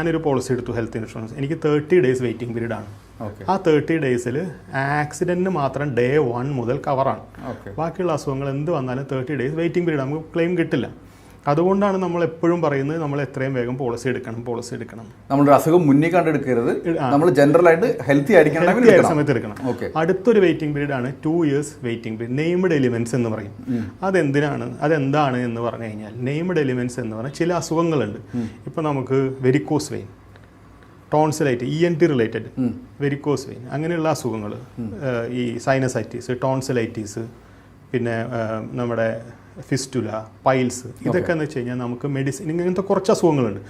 ഞാനൊരു പോളിസി എടുത്തു health insurance എനിക്ക് തേർട്ടി ഡേയ്സ് വെയിറ്റിംഗ് പീരീഡ് ആണ്. ആ തേർട്ടി ഡേയ്സിൽ ആക്സിഡന്റിന് മാത്രം ഡേ വൺ മുതൽ കവറാണ് ബാക്കിയുള്ള അസുഖങ്ങൾ എന്ത് വന്നാലും തേർട്ടി ഡേയ്സ് വെയിറ്റിംഗ് പീരീഡ് നമുക്ക് ക്ലെയിം കിട്ടില്ല. അതുകൊണ്ടാണ് നമ്മൾ എപ്പോഴും പറയുന്നത് നമ്മൾ എത്രയും വേഗം പോളിസി എടുക്കണം പോളിസി എടുക്കണം. നമ്മുടെ അസുഖം മുന്നേ കണ്ടെടുക്കരുത്. നമ്മൾ ജനറൽ ആയിട്ട് ഹെൽത്തി ആയിരിക്കണം. സമയത്ത് എടുക്കണം. ഓക്കെ അടുത്തൊരു വെയിറ്റിംഗ് പീരീഡ് ആണ് two years waiting period named ailments എന്ന് പറയും. അതെന്തിനാണ്? അതെന്താണ് എന്ന് പറഞ്ഞു കഴിഞ്ഞാൽ നെയ്മഡ് എലിമെന്റ്സ് എന്ന് പറഞ്ഞാൽ ചില അസുഖങ്ങളുണ്ട്. ഇപ്പം നമുക്ക് varicose vein tonsillitis E N T related varicose vein അങ്ങനെയുള്ള അസുഖങ്ങൾ ഈ സൈനസൈറ്റീസ് ടോൺസിലൈറ്റീസ് പിന്നെ നമ്മുടെ ഫിസ്റ്റുല പൈൽസ് ഇതൊക്കെ എന്ന് വെച്ച് കഴിഞ്ഞാൽ നമുക്ക് മെഡിസിൻ ഇങ്ങനത്തെ കുറച്ച് അസുഖങ്ങളുണ്ട്.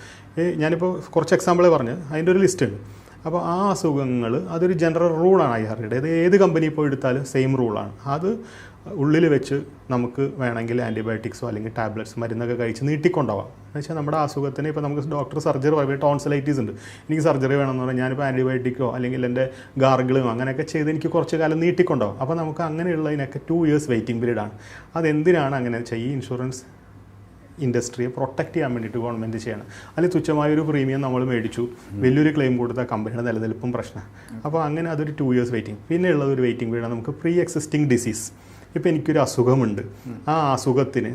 ഞാനിപ്പോൾ കുറച്ച് എക്സാമ്പിളേ പറഞ്ഞ്. അതിന്റെ ഒരു ലിസ്റ്റ് ഉണ്ട്. അപ്പോൾ ആ അസുഖങ്ങൾ അതൊരു ജനറൽ റൂളാണ് ഐ ആർ അത് ഏത് കമ്പനി പോയി എടുത്താലും സെയിം റൂളാണ് അത് ഉള്ളിൽ വെച്ച് നമുക്ക് വേണമെങ്കിൽ ആന്റിബയോട്ടിക്സോ അല്ലെങ്കിൽ ടാബ്ലറ്റ്സ് മരുന്നൊക്കെ കഴിച്ച് നീട്ടിക്കൊണ്ടാവാം എന്ന് വെച്ചാൽ നമ്മുടെ അസുഖത്തിന് ഇപ്പോൾ നമുക്ക് ഡോക്ടർ സർജറി പറയും ടോൺസിലൈറ്റീസ് ഉണ്ട്. എനിക്ക് സർജറി വേണമെന്ന് പറഞ്ഞാൽ ഞാനിപ്പോൾ ആന്റിബയോട്ടിക്കോ അല്ലെങ്കിൽ എന്റെ ഗാർഗിളും അങ്ങനെയൊക്കെ ചെയ്ത് എനിക്ക് കുറച്ച് കാലം നീട്ടിക്കൊണ്ടാവും അപ്പോൾ നമുക്ക് അങ്ങനെയുള്ളതിനൊക്കെ ടു ഇയേഴ്സ് വെയിറ്റിംഗ് പീരീഡാണ് അതെന്തിനാണ് അങ്ങനെ വെച്ചാൽ ഈ ഇൻഷുറൻസ് ഇൻഡസ്ട്രിയെ പ്രൊട്ടക്റ്റ് ചെയ്യാൻ വേണ്ടിയിട്ട് ഗവൺമെന്റ് ചെയ്യണം. അല്ലെങ്കിൽ തുച്ഛമായൊരു പ്രീമിയം നമ്മൾ മേടിച്ചു. വലിയൊരു ക്ലെയിം കൊടുത്താൽ കമ്പനിയുടെ നിലനിൽപ്പും പ്രശ്നം. അപ്പോൾ അങ്ങനെ അതൊരു ടു ഇയേഴ്സ് വെയിറ്റിംഗ് പിന്നെ ഉള്ളത് ഒരു വെയിറ്റിംഗ് പീരീഡ് നമുക്ക് പ്രീ എക്സിസ്റ്റിംഗ് ഡിസീസ് ഇപ്പോൾ എനിക്കൊരു അസുഖമുണ്ട്. ആ അസുഖത്തിന്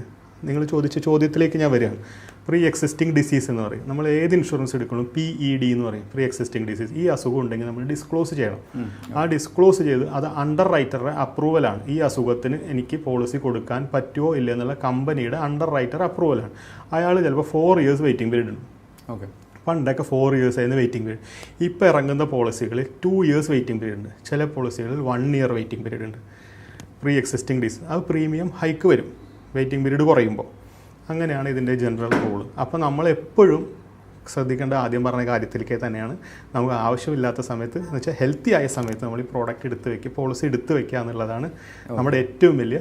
നിങ്ങൾ ചോദിച്ച ചോദ്യത്തിലേക്ക് ഞാൻ വരികയാണ്. പ്രീ എക്സിസ്റ്റിംഗ് ഡിസീസ് എന്ന് പറയും. നമ്മൾ ഏത് ഇൻഷുറൻസ് എടുക്കണം? പി ഇ ഡി എന്ന് പറയും. പ്രീ എക്സിസ്റ്റിംഗ് ഡിസീസ് ഈ അസുഖം ഉണ്ടെങ്കിൽ നമ്മൾ ഡിസ്ക്ലോസ് ചെയ്യണം. ആ ഡിസ്ക്ലോസ് ചെയ്ത് അത് അണ്ടർ റൈറ്ററുടെ അപ്രൂവലാണ് ഈ അസുഖത്തിന് എനിക്ക് പോളിസി കൊടുക്കാൻ പറ്റുമോ ഇല്ല എന്നുള്ള കമ്പനിയുടെ അണ്ടർ റൈറ്റർ അപ്രൂവലാണ് അയാൾ ചിലപ്പോൾ ഫോർ ഇയേഴ്സ് വെയിറ്റിംഗ് പീരീഡ് ഉണ്ട് ഓക്കെ പണ്ടൊക്കെ ഫോർ ഇയേഴ്സ് ആയിരുന്നു വെയിറ്റിംഗ് പീരീഡ് ഇപ്പോൾ ഇറങ്ങുന്ന പോളിസികളിൽ ടു ഇയേഴ്സ് വെയിറ്റിംഗ് പീരീഡ് ഉണ്ട്. ചില പോളിസികളിൽ വൺ ഇയർ വെയിറ്റിംഗ് പീരീഡ് ഉണ്ട്. പ്രീ എക്സിസ്റ്റിംഗ് ഡിസ് അത് പ്രീമിയം ഹൈക്ക് വരും. വെയിറ്റിംഗ് പീരീഡ് കുറയുമ്പോൾ അങ്ങനെയാണ് ഇതിന്റെ ജനറൽ റൂൾ അപ്പോൾ നമ്മൾ എപ്പോഴും ശ്രദ്ധിക്കേണ്ട ആദ്യം പറഞ്ഞ കാര്യത്തിലേക്ക് തന്നെയാണ്. നമുക്ക് ആവശ്യമില്ലാത്ത സമയത്ത് എന്ന് വെച്ചാൽ ഹെൽത്തി ആയ സമയത്ത് നമ്മൾ ഈ പ്രോഡക്റ്റ് എടുത്ത് വെക്കുക പോളിസി എടുത്ത് വെക്കുക എന്നുള്ളതാണ് നമ്മുടെ ഏറ്റവും വലിയ